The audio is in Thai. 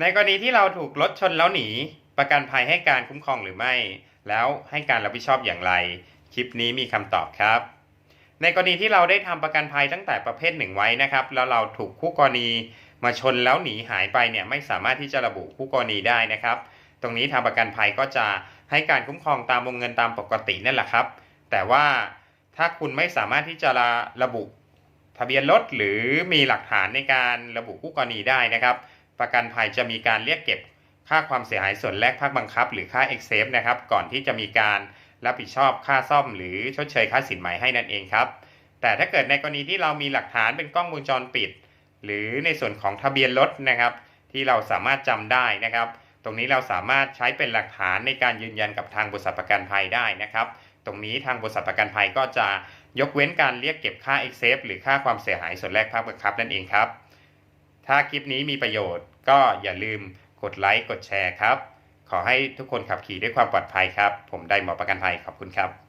ในกรณีที่เราถูกรถชนแล้วหนี ประกันภัยให้การคุ้มครองหรือไม่ แล้วให้การรับผิดชอบอย่างไร คลิปนี้มีคำตอบครับ ในกรณีที่เราได้ทำประกันภัยตั้งแต่ประเภทหนึ่งไว้นะครับ แล้วเราถูกคู่กรณีมาชนแล้วหนีหายไปเนี่ยไม่สามารถที่จะระบุคู่กรณีได้นะครับ ตรงนี้ทางประกันภัยก็จะให้การคุ้มครองตามวงเงินตามปกตินั่นแหละครับ แต่ว่าถ้าคุณไม่สามารถที่จะระระบุทะเบียนรถหรือมีหลักฐานในการระบุคู่กรณีได้นะครับ ประกันภัยจะมีการเรียกเก็บค่าความเสียหายส่วนแรกภาคบังคับ หรือค่า e x c e p นะครับ ก่อนที่จะมีการรับผิดชอบค่าซ่อม หรือชดเชยค่าสินไหมให้นั่นเองครับ แต่ถ้าเกิดในกรณีที่เรามีหลักฐานเป็นกล้องวงจรปิด หรือในส่วนของทะเบียนรถนะครับ ที่เราสามารถจำได้นะครับ ตรงนี้เราสามารถใช้เป็นหลักฐานในการยืนยันกับทางบริษัทประกันภัยได้นะครับ ตรงนี้ทางบริษัทประกันภัยก็จะยกเว้นการเรียกเก็บค่า e x c e p หรือค่าความเสียหายส่วนแรกภาคบังคับนั่นเองครับ ถ้าคลิปนี้มีประโยชน์ ก็อย่าลืมกดไลค์กดแชร์ครับ ขอให้ทุกคนขับขี่ด้วยความปลอดภัยครับ ผมได้หมอประกันภัยขอบคุณครับ